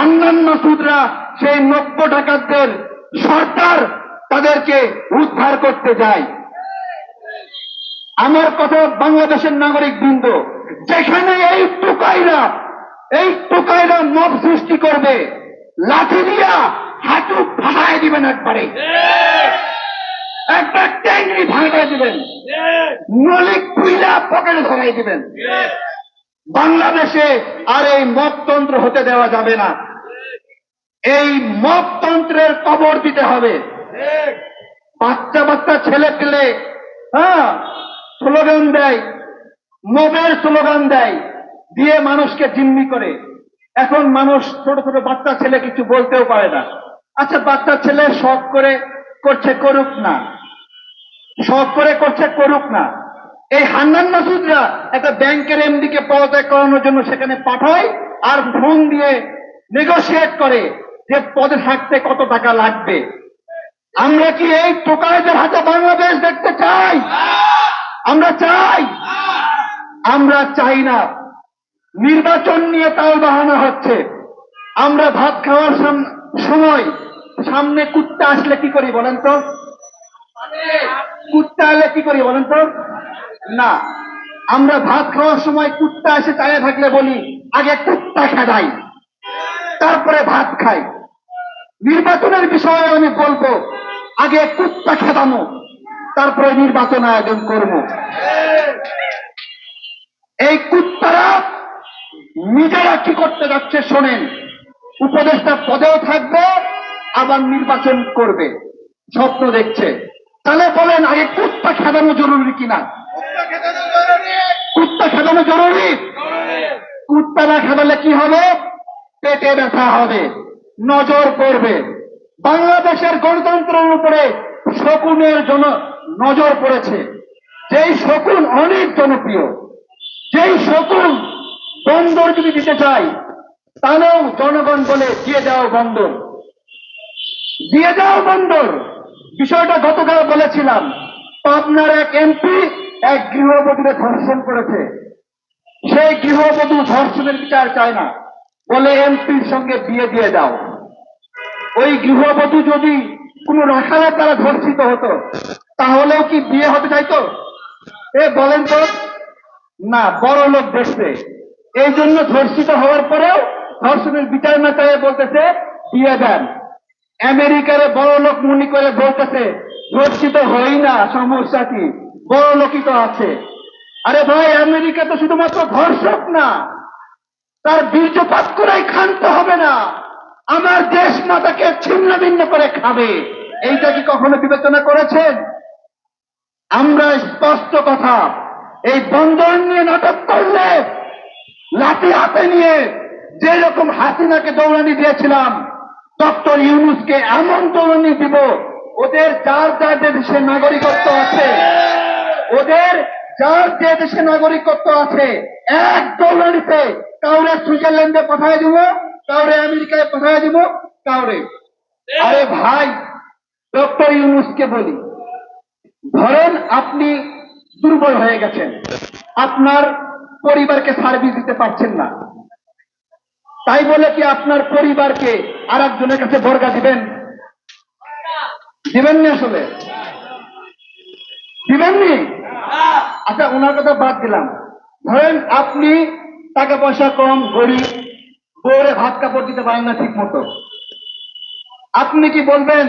হান্নান মাসুদরা সেই নব্য ডাকাতদের সরকার তাদেরকে উদ্ধার করতে যায়। আমার কথা বাংলাদেশের নাগরিক বৃন্দ, যেখানে এই টোকাইরা এই টোকাইরা মব সৃষ্টি করবে, লাঠি দিয়া হাঁটু ভাসায় দিবেন একবারে। একটা ট্যাঙ্গি ভাঙায় দিবেন। নলিক কুইলা পকেটে ধরাই দিবেন। বাংলাদেশে আর এই মপতন্ত্র হতে দেওয়া যাবে না। এই মপতন্ত্রের কবর দিতে হবে। বাচ্চা বাচ্চা ছেলে পেলে হ্যাঁ স্লোগান দেয় মবের স্লোগান দেয় দিয়ে মানুষকে জিম্মি করে। এখন মানুষ ছোট ছোট বাচ্চা ছেলে কিছু বলতেও পারে না। আচ্ছা বাচ্চা ছেলে শখ করে করছে করুক না। শখ করে করছে করুক না। এই হান্নান মাসুদরা একটা ব্যাংকের এমডি কে পদত্যাগ করানোর জন্য সেখানে পাঠায় আর ফোন দিয়ে নেগোসিয়েট করে। যে পদে থাকতে কত টাকা লাগবে। আমরা কি এই টোকাইদের হাতে বাংলাদেশ দেখতে চাই? আমরা চাই। আমরা চাই না। নির্বাচন নিয়ে তাল বাহানা হচ্ছে। আমরা ভাত খাওয়ার সময় সামনে কুত্তা আসলে কি করি বলেন তো? কুত্তা এলে কি করি বলেন তো? না। আমরা ভাত খাওয়ার সময় কুত্তা এসে চাইয়ে থাকলে বলি, আগে কুত্তা খেদাই তারপরে ভাত খাই। নির্বাচনের বিষয়ে আমি বলব আগে কুত্তা খেদানো, তারপরে নির্বাচন আয়োজন করব। এই কুত্তারা নিজেরা কি করতে যাচ্ছে শোনেন, উপদেষ্টা পদেও থাকবে, আবার নির্বাচন করবে। স্বপ্ন দেখছে। তাহলে বলেন, আগে কুত্তা খেদানো জরুরি কিনা? কুত্তা খেদানো জরুরি? কুত্তা না খেদালে কি হবে? পেটে ব্যথা হবে। নজর পড়বে। বাংলাদেশের গণতন্ত্রের উপরে শকুনের জন নজর পড়েছে। যেই শকুন অনেক জনপ্রিয়, যেই শকুন বন্দর যদি দিতে চাই তাহলেও জনগণ বলে দিয়ে দাও বন্দর। দিয়ে দাও বন্দর, বিষয়টা গতকাল বলেছিলাম, পাবনার এক এমপি এক গৃহবধূকে ধর্ষণ করেছে। সেই গৃহবধূ ধর্ষণের বিচার চায় না, বলে এমপির সঙ্গে বিয়ে দিয়ে দাও। ওই গৃহবধূ যদি কোনো রাখালের দ্বারা ধর্ষিত হতো, তাহলেও কি বিয়ে হতে চাইতো? এ বলেন তো, না, বড় লোক দেখছে। এই জন্য ধর্ষিত হওয়ার পরেও ধর্ষণের বিচার না চাই বলতেছে, বিয়ে দেন। আমেরিকারে বড় লোক মনে করে বলতেছে, ধর্ষিত হই না সমস্যা কি বড় লোকই তো আছে। আরে ভাই, আমেরিকা তো শুধুমাত্র ধর্ষক না, তার বীর্যপাত করাই ক্ষান্ত হবে না। আমার দেশ মাতাকে ছিন্ন ভিন্ন করে খাবে। এইটা কি কখনো বিবেচনা করেছেন? আমরা স্পষ্ট কথা, এই বন্দর নিয়ে নাটক করলে, লাঠি হাতে নিয়ে যে রকম হাসিনাকে দৌড়ানি দিয়েছিলাম, ডক্টর ইউনুসকে এমন দৌড়ানি দিব, ওদের যার যার যে দেশের নাগরিকত্ব আছে, ওদের যার যে দেশে নাগরিকত্ব আছে, এক দৌড়ানিতে কাউরে সুইজারল্যান্ডে পাঠায় দিব কাউরে আমেরিকায় পাঠায় দিব, কাউরে। আরে ভাই, ডক্টর ইউনুসকে বলি, ধরেন আপনি দুর্বল হয়ে গেছেন, আপনার পরিবারকে সার্ভিস দিতে পারছেন না। তাই বলে কি আপনার পরিবারকে আর একজনের কাছে বর্গা দিবেন? দিবেননি আসলে? দিবেননি আচ্ছা ওনার কথা বাদ দিলাম। ধরেন আপনি টাকা পয়সা কম, গরিব বউরে ভাত কাপড় দিতে পারেন না ঠিক মতো। আপনি কি বলবেন?